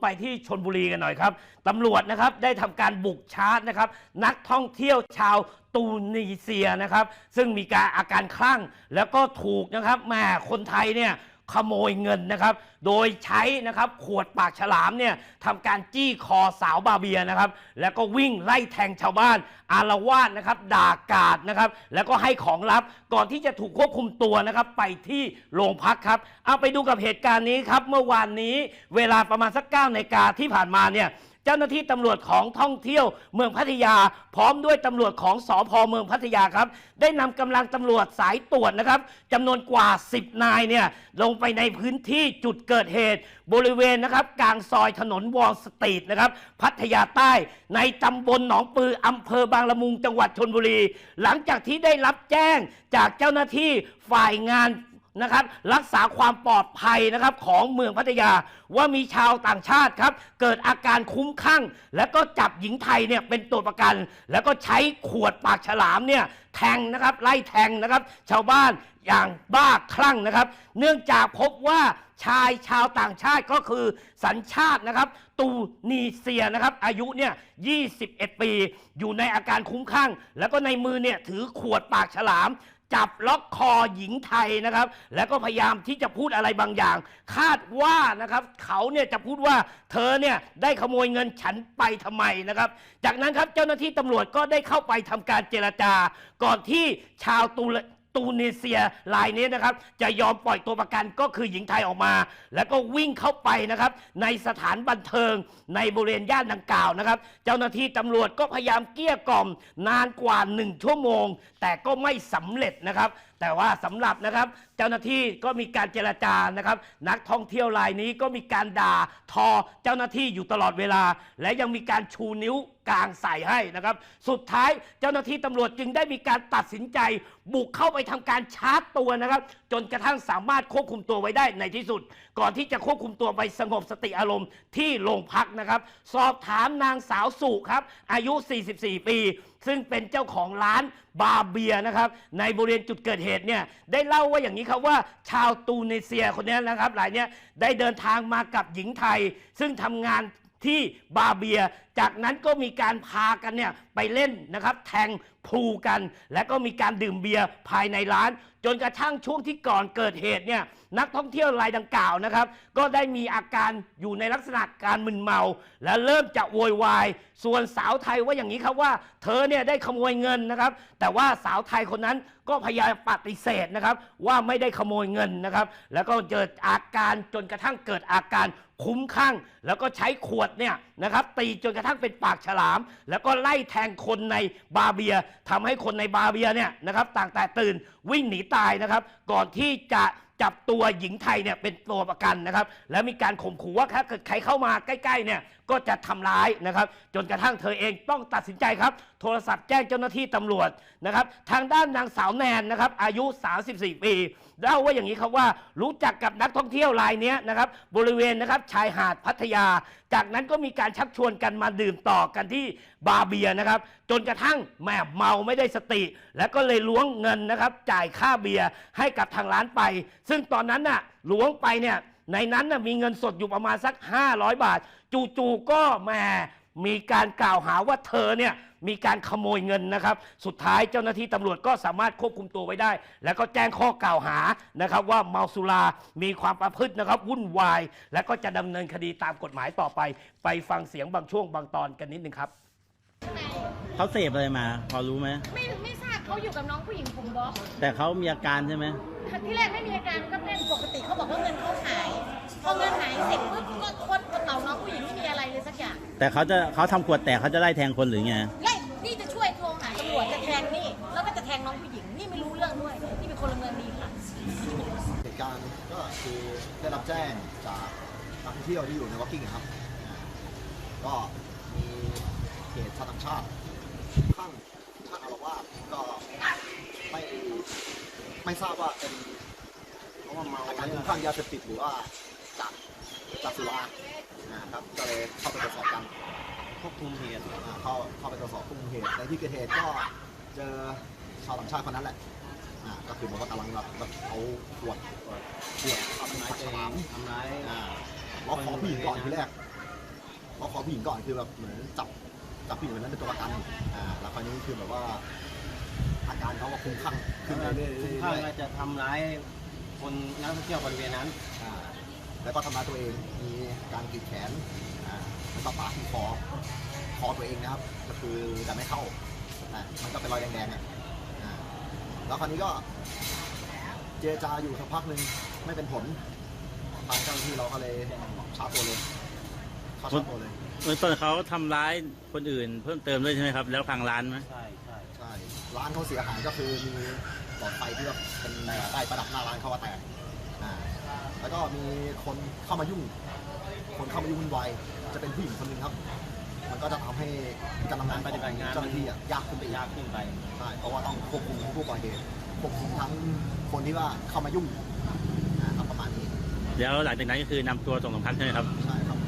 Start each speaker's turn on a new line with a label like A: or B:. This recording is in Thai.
A: ไปที่ชนบุรีกันหน่อยครับตำรวจนะครับได้ทำการบุกชาร์จนะครับ นักท่องเที่ยวชาวตูนิเซียนะครับ ซึ่งมีการอาการคลั่งแล้วก็ถูกนะครับแหม่คนไทยเนี่ย ขโมยเงินนะครับ โดยใช้นะครับขวดปากฉลามเนี่ยทำการจี้คอสาวบาเบียนะครับ แล้วก็วิ่งไล่แทงชาวบ้าน อารวาสนะครับด่ากาดนะครับ แล้วก็ให้ของลับก่อนที่จะถูกควบคุมตัวนะครับไปที่โรงพักครับ เอาไปดูกับเหตุการณ์นี้ครับเมื่อวานนี้ เวลาประมาณสักเก้านาฬิกาที่ผ่านมาเนี่ย เจ้าหน้าที่ตำรวจของท่องเที่ยวเมืองพัทยา พร้อมด้วยตำรวจของสอพเมืองพัทยาครับ ได้นำกำลังตำรวจสายตรวจนะครับจำนวนกว่า 10 นายเนี่ยลงไปในพื้นที่จุดเกิดเหตุ บริเวณนะครับกลางซอยถนนวอลสตรีทนะครับพัทยาใต้ในตำบลหนองปืออำเภอบางละมุงจังหวัดชนบุรี หลังจากที่ได้รับแจ้งจากเจ้าหน้าที่ฝ่ายงาน นะครับรักษาความปลอดภัยนะครับของเมืองพัทยา ว่ามีชาวต่างชาติครับ เกิดอาการคุ้มคลั่ง แล้วก็จับหญิงไทยเนี่ยเป็นตัวประกัน แล้วก็ใช้ขวดปากฉลามเนี่ยแทงนะครับไล่แทงนะครับ ชาวบ้านอย่างบ้าคลั่งนะครับ เนื่องจากพบว่าชายชาวต่างชาติก็คือสัญชาตินะครับ ตูนีเซียนะครับ อายุเนี่ย 21 ปี อยู่ในอาการคุ้มคลั่ง แล้วก็ในมือเนี่ยถือขวดปากฉลาม จับล็อกคอหญิงไทยนะครับ แล้วก็พยายามที่จะพูดอะไรบางอย่าง คาดว่านะครับ เขาเนี่ยจะพูดว่าเธอเนี่ยได้ขโมยเงินฉันไปทำไมนะครับ จากนั้นครับเจ้าหน้าที่ตำรวจก็ได้เข้าไปทำการเจรจาก่อนที่ชาวตูเล ตูนิเซียรายนี้นะครับ จะยอมปล่อยตัวประกันก็คือหญิงไทยออกมา แล้วก็วิ่งเข้าไปนะครับ ในสถานบันเทิงในบริเวณย่านดังกล่าวนะครับ เจ้าหน้าที่ตำรวจก็พยายามเกลี้ยกล่อมนานกว่าหนึ่งชั่วโมง แต่ก็ไม่สำเร็จนะครับ แต่ว่าสำหรับนะครับ เจ้าหน้าที่ก็มีการเจรจานะครับ นักท่องเที่ยวรายนี้ก็มีการด่าทอเจ้าหน้าที่อยู่ตลอดเวลา และยังมีการชูนิ้วกลางใส่ให้นะครับ สุดท้ายเจ้าหน้าที่ตำรวจจึงได้มีการตัดสินใจ บุกเข้าไปทำการชาร์จตัวนะครับ จนกระทั่งสามารถควบคุมตัวไว้ได้ในที่สุด ก่อนที่จะควบคุมตัวไปสงบสติอารมณ์ที่โรงพักนะครับ สอบถามนางสาวสุครับ อายุ 44 ปี ซึ่งเป็นเจ้าของร้านบาร์เบียนะครับ ในบริเวณจุดเกิดเหตุเนี่ยได้เล่าว่าอย่างนี้ครับว่าชาวตูนิเซียคนนี้นะครับรายเนี้ยได้เดินทางมากับหญิงไทย ซึ่งทำงานที่บาร์เบีย จากนั้นก็มีการพากันเนี่ยไปเล่นนะครับแทงพลูกัน และก็มีการดื่มเบียร์ภายในร้าน จนกระทั่งช่วงที่ก่อนเกิดเหตุเนี่ยนักท่องเที่ยวรายดังกล่าวนะครับ ก็ได้มีอาการอยู่ในลักษณะการมึนเมา และเริ่มจะโวยวาย ส่วนสาวไทยว่าอย่างนี้ครับว่า เธอเนี่ยได้ขโมยเงินนะครับ แต่ว่าสาวไทยคนนั้นก็พยายามปฏิเสธนะครับ ว่าไม่ได้ขโมยเงินนะครับ แล้วก็เกิดอาการจนกระทั่งเกิดอาการคุ้มคลั่งแล้วก็ใช้ขวดเนี่ยนะครับตีจนกระทั่งทั้งเป็นปากฉลาม แล้วก็ไล่แทงคนในบาร์เบียทำให้คนในบาร์เบียเนี่ยนะครับต่างแต่ตื่นวิ่งหนีตายนะครับ ก่อนที่จะ จับตัวหญิงไทยเนี่ยเป็นตัวประกันนะครับ แล้วมีการข่มขู่ว่าถ้าเกิดใครเข้ามาใกล้ๆเนี่ยก็จะทำร้ายนะครับ จนกระทั่งเธอเองต้องตัดสินใจครับ โทรศัพท์แจ้งเจ้าหน้าที่ตำรวจนะครับ ทางด้านนางสาวแนนนะครับ อายุ 34 ปีเล่าว่าอย่างนี้ครับว่ารู้จักกับนักท่องเที่ยวรายนี้นะครับ บริเวณนะครับชายหาดพัทยา จากนั้นก็มีการชักชวนกันมาดื่มต่อกันที่บาร์เบียนะครับ จนกระทั่งแม่เมาไม่ได้สติ แล้วก็เลยล้วงเงินนะครับ จ่ายค่าเบียร์ให้กับทางร้านไปซึ่งตอนนั้นน่ะล้วงไปเนี่ยในนั้นน่ะมีเงินสดอยู่ประมาณสัก 500 บาท จู่ๆก็แหมมีการกล่าวหาว่าเธอเนี่ยมีการขโมยเงินนะครับ สุดท้ายเจ้าหน้าที่ตำรวจก็สามารถควบคุมตัวไว้ได้ แล้วก็แจ้งข้อกล่าวหานะครับ ว่าเมาสุรา มีความประพฤตินะครับ วุ่นวาย และก็จะดำเนินคดีตามกฎหมายต่อไป ไปฟังเสียงบางช่วงบางตอนกันนิดนึงครับ
B: เขาเสพอะไรมา พอรู้ไหม
C: ไม่ไม่ทราบ เขาอยู่กับน้องผู้หญิงผมบล็อก
B: แต่เขามีอาการใช่ไหม
C: ที่แรกไม่มีอาการก็เล่นปกติเขาบอกว่าเงินเขาหายพอเงินหายเสร็จปุ๊บก็ค้นกระเป๋าน้องผู้หญิงไม่มีอะไรเลยสักอย่าง
B: แต่เขาจะเขาทำขวดแตกเขาจะไล่แทงคนหรือไง
C: ไล่นี่จะช่วยโทรหาตำรวจจะแทงนี่แล้วก็จะแทงน้องผู้หญิงนี่ไม่รู้เรื่องด้วยนี่เป็นคนละเมืองดีค่ะ
D: เหตุการณ์ก็คือได้รับแจ้งจากนักท่องเที่ยวที่อยู่ในวอล์กิ้งครับอ่าก็มีเหตุชาวต่างชาติข้าง ไม่ทราบว่าเป็นเพราะว่าเมาอาการคุ้มคลั่งยาเสพติดหรือว่าจากจากสุรานะครับก็เลยเข้าไปตรวจสอบกัน
B: ควบคุมเหตุ
D: อ่าเข้าเข้าไปตรวจสอบผู้มูลเหตุในที่เกิดเหตุก็เจอชาวต่างชาติคนนั้นแหละอ่าก็คือบอกว่ากำลังแบบแบบเอาขวดขวดทำร้ายตัวเอง
B: ทำร้าย
D: อ่าล็อกคอผู้หญิงก่อนทีแรกเพราะขอผู้หญิงก่อนคือแบบเหมือนจับจับผู้หญิงคนนั้นเป็นตัวประกันอ่าแล้วคราวนี้คือแบบว่า อาการเขาก็คลุ้มคลั่งขึ้นเรื่อยๆ
B: คุ้ม
D: เรื่
B: ข้าง
D: อย
B: ก็จะทำร้ายคนนักท่องเที่ยวบริเวณนั้น
D: ๆอ่าแล้วก็ทำร้ายตัวเองมีการกรีดแขนอ่าแล้วก็ปาดที่คอคอตัวเองนะครับ ก็คือแต่ไม่เข้าอ่ามันก็เป็นรอยแดงๆอะอ่าแล้วคราวนี้ก็ เจรจาอยู่สักพักหนึ่งไม่เป็นผลทางเจ้าหน้าที่เราก็เลยชาร์จตัวเลยเข้าชาร์จตัวเลย
B: เมื่อต้นเขาทำร้ายคนอื่นเพิ่มเติมด้วยใช่ไหมครับ แล้วพังร้านไหม
E: ใช่ใช่
D: ใช่ ร้านเขาเสียหายก็คือมีหลอดไฟที่ว่าเป็นใต้ประดับหน้าร้านเขาว่าแตกอ่าแล้วก็มีคนเข้ามายุ่ง คนเข้ามายุ่งวุ่นวายจะเป็นผู้หญิงคนหนึ่งครับ มันก็จะทำให้การทำงาน
B: ปฏิบัติงาน
D: เจ้าหน้าที่อะยากขึ้นไปอีก
B: ยากขึ้นไป
D: ใช่เพราะว่าต้องควบคุมทั้งผู้ก่อเหตุควบคุมทั้งคนที่ว่าเข้ามายุ่งนะครับประมาณนี้
B: แล้วหลังจากนั้นก็คือนำตัวส่งโรงพักใช่ไหมครับ
D: ใช่ครับ